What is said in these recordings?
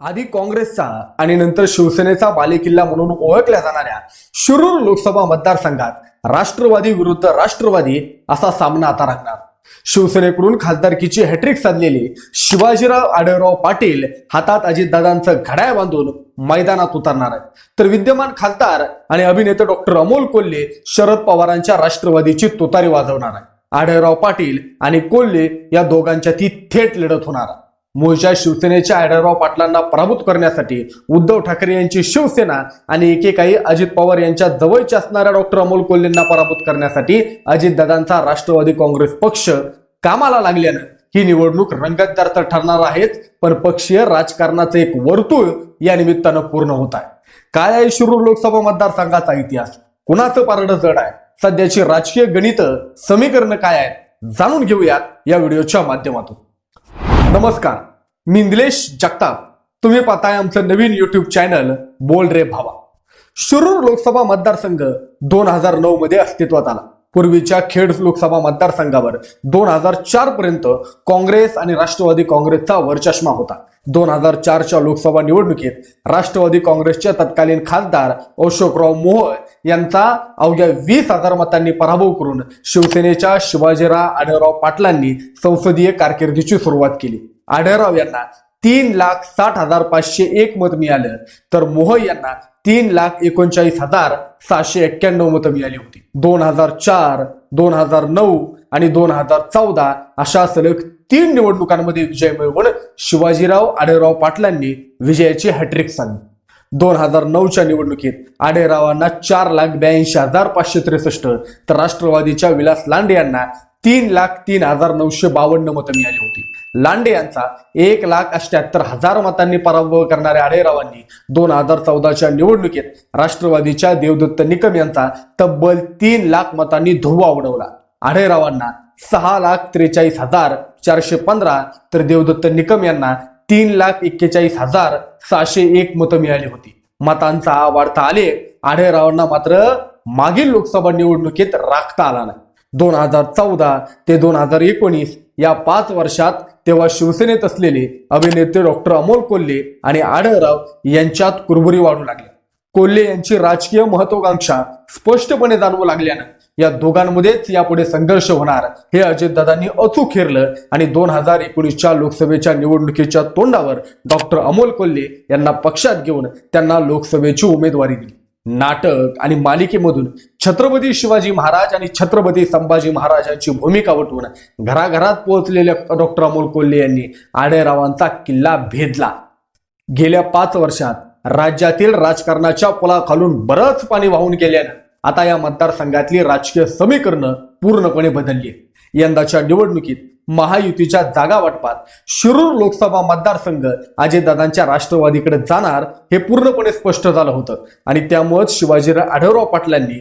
आधी काँग्रेसचा आणि नंतर शिवसेनेचा बालेकिल्ला म्हणून ओळखल्या जाणाऱ्या शिरूर लोकसभा मतदारसंघात राष्ट्रवादी विरुद्ध राष्ट्रवादी असा सामना आता रंगणार. शिवसेनेकडून खासदारकीची हॅट्रिक साधलेले शिवाजीराव आढळराव पाटील हातात अजितदादांचं घड्याळ बांधून मैदानात उतरणार आहेत. तर विद्यमान खासदार आणि अभिनेते डॉक्टर अमोल कोल्हे शरद पवारांच्या राष्ट्रवादीची तुतारी वाजवणार आहे आढळराव पाटील आणि कोल्हे या दोघांच्या ती थेट लढत होणार आहे. मूळच्या शिवसेनेच्या आढळराव पाटलांना पराभूत करण्यासाठी उद्धव ठाकरे यांची शिवसेना आणि एकेकाळी अजित पवार यांच्या जवळच्या असणाऱ्या डॉक्टर अमोल कोल्हेंना पराभूत करण्यासाठी अजितदादांचा राष्ट्रवादी काँग्रेस पक्ष कामाला लागल्यानं ही निवडणूक रंगतदार तर ठरणार आहेच पण पक्षीय राजकारणाचं एक वर्तुळ या निमित्तानं पूर्ण होत आहे. काय आहे शिरूर लोकसभा मतदारसंघाचा इतिहास? कुणाचं पारडं जड आहे? सध्याची राजकीय गणित समीकरण काय आहेत? जाणून घेऊयात या व्हिडिओच्या माध्यमातून. नमस्कार मी निलेश जगताप. तुम्ही पाहताय आमचं नवीन युट्यूब चॅनल बोल रे भावा. शिरूर लोकसभा मतदारसंघ दोन हजार नऊ मध्ये अस्तित्वात आला. पूर्वीच्या खेड लोकसभा मतदारसंघावर दोन हजार चार पर्यंत काँग्रेस आणि राष्ट्रवादी काँग्रेसचा वरचष्मा होता. दोन हजार चारच्या लोकसभा निवडणुकीत राष्ट्रवादी काँग्रेसचे तत्कालीन खासदार अशोकराव मोहोळ यांचा अवघ्या वीस हजार मतांनी पराभव करून शिवसेनेच्या शिवाजीराव आढळराव पाटलांनी संसदीय कारकिर्दीची सुरुवात केली. आढळराव यांना तीन लाख साठ हजार पाचशे एक मत मिळालं. तर मोह यांना तीन लाख एकोणचाळीस हजार सहाशे एक्क्याण्णव मतं मिळाली होती. दोन हजार चार दोन हजार नऊ आणि दोन हजार चौदा अशा सलग तीन निवडणुकांमध्ये विजय मिळवून शिवाजीराव आढेराव पाटलांनी विजयाची हॅट्रिक सांगली. दोन हजार नऊच्या निवडणुकीत आढेरावांना चार लाख ब्याऐंशी हजार पाचशे त्रेसष्ट तर राष्ट्रवादीच्या विलास लांडे यांना तीन लाख तीन हजार नऊशे बावन्न मतं मिळाली होती. लांडे यांचा एक लाख अष्ट्याहत्तर हजार मतांनी पराभव करणाऱ्या आडेरावांनी दोन हजार चौदाच्या निवडणुकीत राष्ट्रवादीच्या देवदत्त निकम यांचा तब्बल तीन लाख मतांनी धुव्वा उडवला. आढेरावांना सहा लाख त्रेचाळीस हजार चारशे पंधरा तर देवदत्त निकम यांना तीन लाख एक्केचाळीस हजार सहाशे एक मतं मिळाली होती. मतांचा वाढता आले आढेरावांना मात्र मागील लोकसभा निवडणुकीत राखता आला नाही. दोन हजार चौदा ते दोन हजार एकोणीस या पाच वर्षात तेव्हा शिवसेनेत असलेले अभिनेते डॉक्टर अमोल कोल्हे आणि आढळराव यांच्यात कुरबुरी वाढू लागली. कोल्हे यांची राजकीय महत्वाकांक्षा स्पष्टपणे जाणवू लागल्यानं या दोघांमध्येच यापुढे संघर्ष होणार हे अजितदादांनी अचूक हेरलं आणि दोन हजार एकोणीसच्या लोकसभेच्या निवडणुकीच्या तोंडावर डॉक्टर अमोल कोल्हे यांना पक्षात घेऊन त्यांना लोकसभेची उमेदवारी दिली. नाटक आणि मालिकेमधून छत्रपती शिवाजी महाराज आणि छत्रपती संभाजी महाराजांची भूमिका वटवून घराघरात पोहोचलेल्या डॉक्टर अमोल कोल्हे यांनी आडेरावांचा किल्ला भेदला. गेल्या पाच वर्षात राज्यातील राजकारणाच्या पुलाखालून बरंच पाणी वाहून गेल्यानं आता या मतदारसंघातली राजकीय समीकरणं पूर्णपणे बदलली यंदाच्या निवडणुकीत महायुतीच्या जागा वाटपात शिरूर लोकसभा मतदारसंघ अजयदादांच्या राष्ट्रवादीकडे जाणार हे पूर्णपणे स्पष्ट झालं होतं. आणि त्यामुळेच शिवाजीराव आढळराव पाटलांनी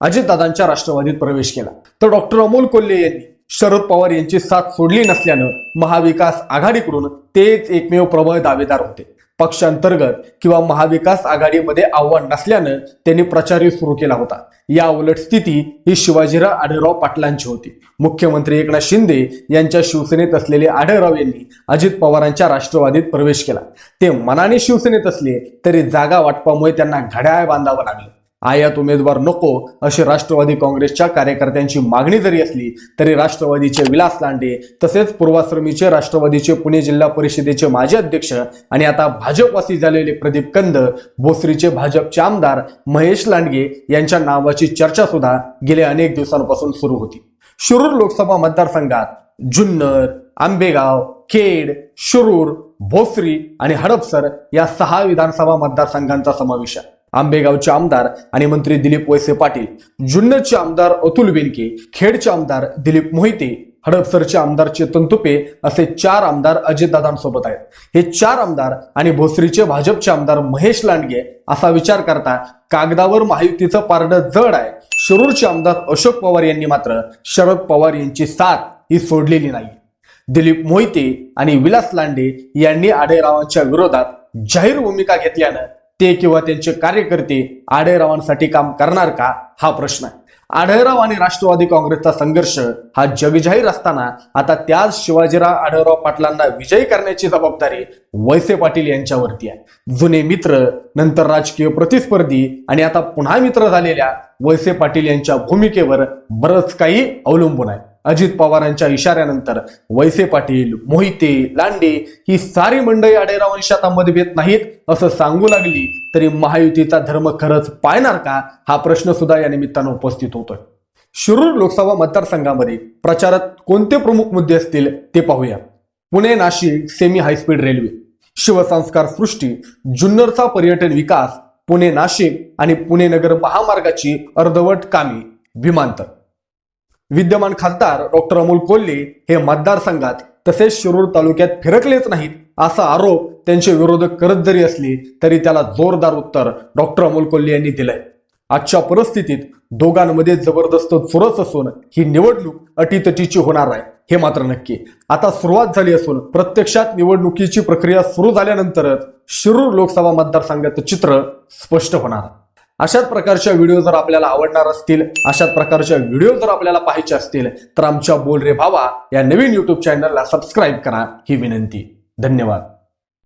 अजितदादांच्या राष्ट्रवादीत प्रवेश केला. तर डॉक्टर अमोल कोल्हे यांनी शरद पवार यांची साथ सोडली नसल्यानं महाविकास आघाडीकडून तेच एकमेव प्रबळ दावेदार होते. पक्षांतर्गत किंवा महाविकास आघाडीमध्ये आव्हान नसल्यानं त्यांनी प्रचारही सुरू केला होता. या उलट स्थिती ही शिवाजीराव आढळराव पाटलांची होती. मुख्यमंत्री एकनाथ शिंदे यांच्या शिवसेनेत असलेले आढळराव यांनी अजित पवारांच्या राष्ट्रवादीत प्रवेश केला. ते मनाने शिवसेनेत असले तरी जागा वाटपामुळे त्यांना घड्याळ बांधावं लागलं. आयात उमेदवार नको अशी राष्ट्रवादी काँग्रेसच्या कार्यकर्त्यांची मागणी जरी असली तरी राष्ट्रवादीचे विलास लांडे तसेच पूर्वाश्रमीचे राष्ट्रवादीचे पुणे जिल्हा परिषदेचे माजी अध्यक्ष आणि आता भाजपवासी झालेले प्रदीप कंद भोसरीचे भाजपचे आमदार महेश लांडगे यांच्या नावाची चर्चा सुद्धा गेल्या अनेक दिवसांपासून सुरू होती. शिरूर लोकसभा मतदारसंघात जुन्नर आंबेगाव खेड शिरूर भोसरी आणि हडपसर या सहा विधानसभा मतदारसंघांचा समावेश आहे. आंबेगावचे आमदार आणि मंत्री दिलीप वैसे पाटील जुन्नरचे आमदार अतुल बेनके खेडचे आमदार दिलीप मोहिते हडपसरचे आमदार चेतन तुपे असे चार आमदार अजितदादांसोबत आहेत. हे चार आमदार आणि भोसरीचे भाजपचे आमदार महेश लांडगे असा विचार करता कागदावर महायुतीचं पारडं जड आहे. शिरूरचे आमदार अशोक पवार यांनी मात्र शरद पवार यांची साथ ही सोडलेली नाही. दिलीप मोहिते आणि विलास लांडे यांनी आडेरावांच्या विरोधात जाहीर भूमिका घेतल्यानं ते किंवा त्यांचे कार्यकर्ते आढळरावांसाठी काम करणार का? हा प्रश्न आहे. आढळराव आणि राष्ट्रवादी काँग्रेसचा संघर्ष हा जगजाहीर असताना आता त्याच शिवाजीराव आढळराव पाटलांना विजयी करण्याची जबाबदारी वैसे पाटील यांच्यावरती आहे. जुने मित्र नंतर राजकीय प्रतिस्पर्धी आणि आता पुन्हा मित्र झालेल्या वैसे पाटील यांच्या भूमिकेवर बरंच काही अवलंबून आहे. अजित पवारांच्या इशाऱ्यानंतर वैसे पाटील मोहिते लांडे ही सारी मंडळी आढेराव वंशात मतभेद नाहीत असं सांगू लागली तरी महायुतीचा धर्म खरंच पाळणार का? हा प्रश्न सुद्धा या निमित्तानं उपस्थित होतोय. शिरूर लोकसभा मतदारसंघामध्ये प्रचारात कोणते प्रमुख मुद्दे असतील ते पाहूया. Pune Nashik semi high speed railway शिवसंस्कार सृष्टी जुन्नरचा पर्यटन विकास पुणे नाशिक आणि पुणे नगर महामार्गाची अर्धवट कामे विमानतळ. विद्यमान खासदार डॉक्टर अमोल कोल्हे हे मतदारसंघात तसेच शिरूर तालुक्यात फिरकलेच नाहीत असा आरोप त्यांचे विरोधक करत जरी असले तरी त्याला जोरदार उत्तर डॉक्टर अमोल कोल्हे यांनी दिलंय आजच्या परिस्थितीत दोघांमध्ये जबरदस्त चुरस असून ही निवडणूक अटीतटीची होणार आहे हे मात्र नक्की आता सुरुवात झाली असून प्रत्यक्षात निवडणुकीची प्रक्रिया सुरू झाल्यानंतरच शिरूर लोकसभा मतदारसंघाचं चित्र स्पष्ट होणार आहे. अशाच प्रकारच्या व्हिडिओ जर आपल्याला आवडणार असतील अशाच प्रकारच्या व्हिडिओ जर आपल्याला पाहायचे असतील तर आमच्या बोल रे भावा या नवीन युट्यूब चॅनलला सबस्क्राईब करा. ही विनंती. धन्यवाद.